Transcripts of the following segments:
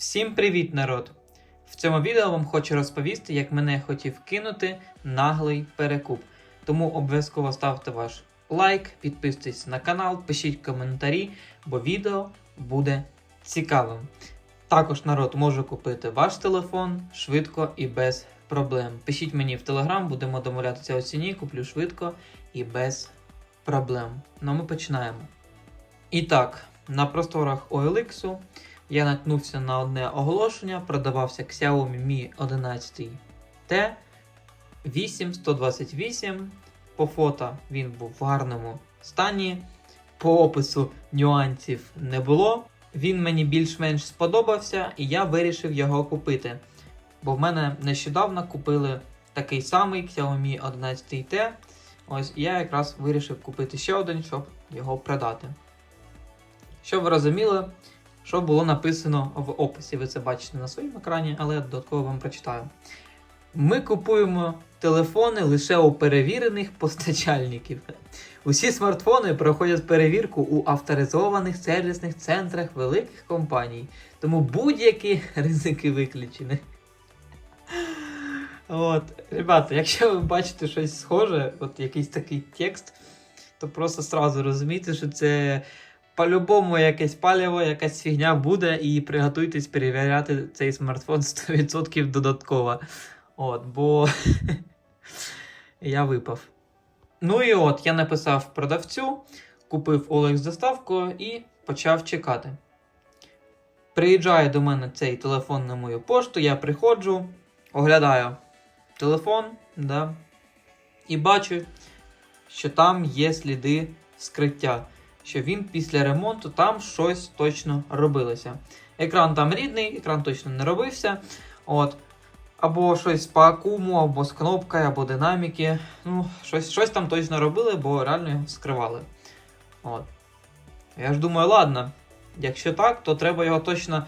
Всім привіт, народ! В цьому відео вам хочу розповісти, як мене хотів кинути наглий перекуп. Тому обов'язково ставте ваш лайк, підписуйтесь на канал, пишіть коментарі, бо відео буде цікавим. Також народ може купити ваш телефон швидко і без проблем. Пишіть мені в телеграм, будемо домовлятися у ціні, куплю швидко і без проблем. Ну, ми починаємо. І так, на просторах OLX я наткнувся на одне оголошення, продавався Xiaomi Mi 11T 8128. По фото він був в гарному стані. По опису нюансів не було. Він мені більш-менш сподобався, і я вирішив його купити. Бо в мене нещодавно купили такий самий Xiaomi 11T. Ось я якраз вирішив купити ще один, щоб його продати. Щоб ви розуміли, що було написано в описі. Ви це бачите на своєму екрані, але я додатково вам прочитаю. Ми купуємо телефони лише у перевірених постачальників. Усі смартфони проходять перевірку у авторизованих сервісних центрах великих компаній, тому будь-які ризики виключені. От, ребята, якщо ви бачите щось схоже, от якийсь такий текст, то просто сразу розумійте, що це по-любому якесь паліво, якась фігня буде, і приготуйтесь перевіряти цей смартфон 100% додатково. От, бо я випав. Ну і от, я написав продавцю, купив OLX доставку і почав чекати. Приїжджає до мене цей телефон на мою пошту, я приходжу, оглядаю телефон, да, і бачу, що там є сліди скриття що він після ремонту там щось точно робилося. Екран там рідний, екран точно не робився. От. Або щось по акуму, або з кнопкою, або динаміки. Ну, щось щось там точно робили, бо реально його скривали. От. Я ж думаю, ладно, якщо так, то треба його точно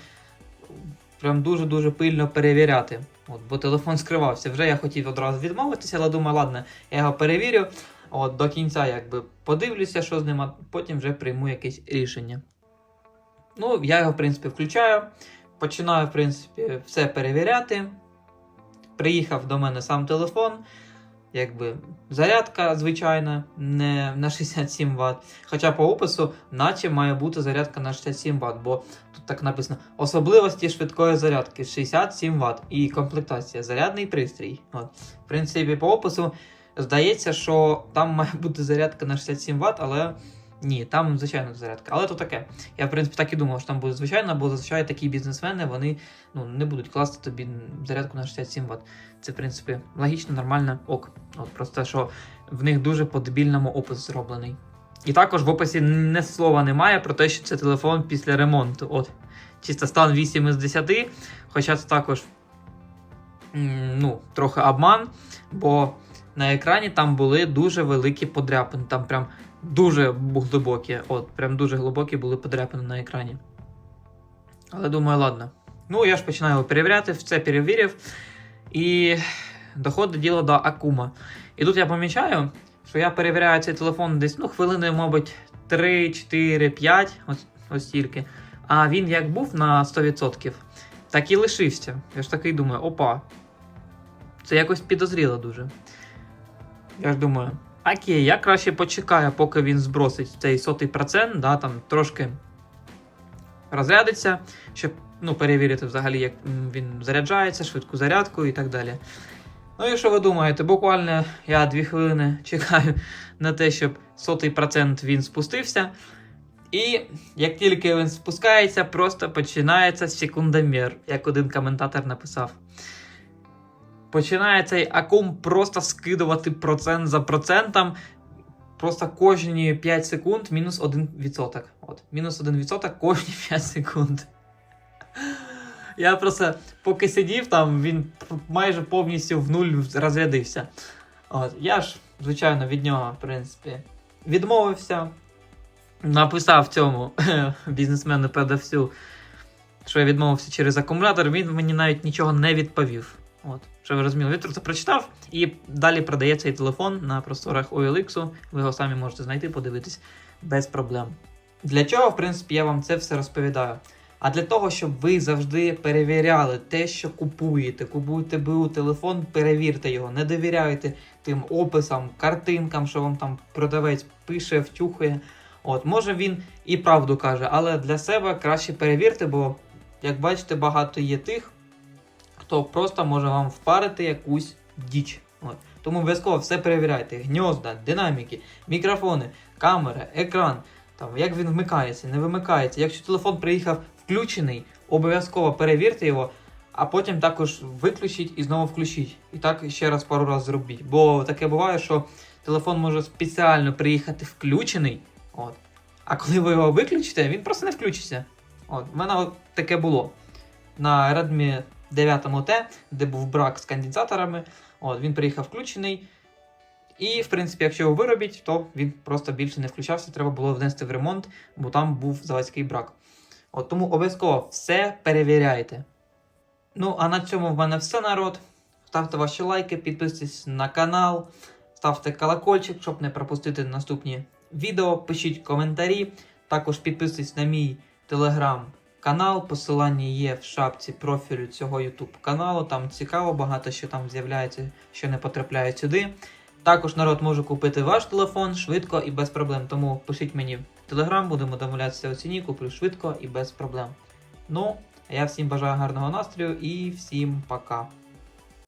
прям дуже-дуже пильно перевіряти. От, Бо телефон скривався. Вже я хотів одразу відмовитися, але думаю, ладно, я його перевірю. От До кінця якби подивлюся, що з ним, а потім вже прийму якесь рішення. Ну, я його, в принципі, включаю. Починаю, в принципі, все перевіряти. Приїхав до мене сам телефон. Якби зарядка звичайна, не на 67 Вт. Хоча по опису, наче має бути зарядка на 67 Вт, бо тут так написано особливості швидкої зарядки 67 Вт і комплектація зарядний пристрій. От. В принципі, по опису Здається, що там має бути зарядка на 67 Вт, але ні, там звичайна зарядка. Але то таке. Я, в принципі, так і думав, що там буде звичайно, бо зазвичай такі бізнесмени вони ну, не будуть класти тобі зарядку на 67 Вт. Це, в принципі, логічно, нормально, ок. От Просто що в них дуже по дебільному опис зроблений. І також в описі не слова немає про те, що це телефон після ремонту. От. Чисто стан 8 із 10, хоча це також ну, трохи обман, бо на екрані там були дуже великі подряпини. Там прям дуже глибокі. От, прям дуже глибокі були подряпини на екрані. Але думаю, ладно. Ну, я ж починаю його перевіряти, все перевірив. І доходить діло до Акума. І тут я помічаю, що я перевіряю цей телефон десь ну, хвилини, мабуть, 3, 4, 5, ось, ось тільки. А він як був на 100%, так і лишився. Я ж такий думаю, опа. Це якось підозріло дуже. Я ж думаю, окей, я краще почекаю, поки він збросить цей сотий процент, да, там трошки розрядиться, щоб ну, перевірити взагалі, як він заряджається, швидку зарядку і так далі. Ну і що ви думаєте, буквально я 2 хвилини чекаю на те, щоб сотий процент він спустився. І як тільки він спускається, просто починається секундомір, як один коментатор написав починає цей акум просто скидувати процент за процентом. Просто кожні 5 секунд мінус 1%. От, Мінус 1% кожні 5 секунд. Я просто поки сидів там, він майже повністю в нуль розрядився. От, Я ж, звичайно, від нього, в принципі, відмовився. Написав цьому бізнесмену продавцю, що я відмовився через акумулятор, він мені навіть нічого не відповів. От, що ви розуміли, він просто прочитав і далі продає цей телефон на просторах OLX. Ви його самі можете знайти, подивитись без проблем. Для чого, в принципі, я вам це все розповідаю? а для того, щоб ви завжди перевіряли те, що купуєте. Купуєте БУ телефон, перевірте його, не довіряйте тим описам, картинкам, що вам там продавець пише, втюхує. От, може він і правду каже, але для себе краще перевірте, бо, як бачите, багато є тих, хто просто може вам впарити якусь діч. От. Тому обов'язково все перевіряйте: гнізда, динаміки, мікрофони, камера, екран, там, як він вмикається, не вимикається. Якщо телефон приїхав включений, обов'язково перевірте його, а потім також виключіть і знову включіть. І так ще раз пару разів зробіть. Бо таке буває, що телефон може спеціально приїхати включений. От. А коли ви його виключите, він просто не включиться. От. У мене от таке було. На Redmi 9T, де був брак з конденсаторами. От, він приїхав включений. І, в принципі, якщо його виробіть, то він просто більше не включався, треба було внести в ремонт, бо там був заводський брак. От, тому обов'язково все перевіряйте. Ну, а на цьому в мене все, народ. Ставте ваші лайки, підписуйтесь на канал, ставте колокольчик, щоб не пропустити наступні відео. Пишіть коментарі. Також підписуйтесь на мій телеграм-канал. Посилання є в шапці профілю цього YouTube каналу. Там цікаво, багато що там з'являється, що не потрапляє сюди. Також народ може купити ваш телефон швидко і без проблем. Тому пишіть мені в телеграм, будемо домовлятися у ціні, куплю швидко і без проблем. Ну, а я всім бажаю гарного настрою і всім пока.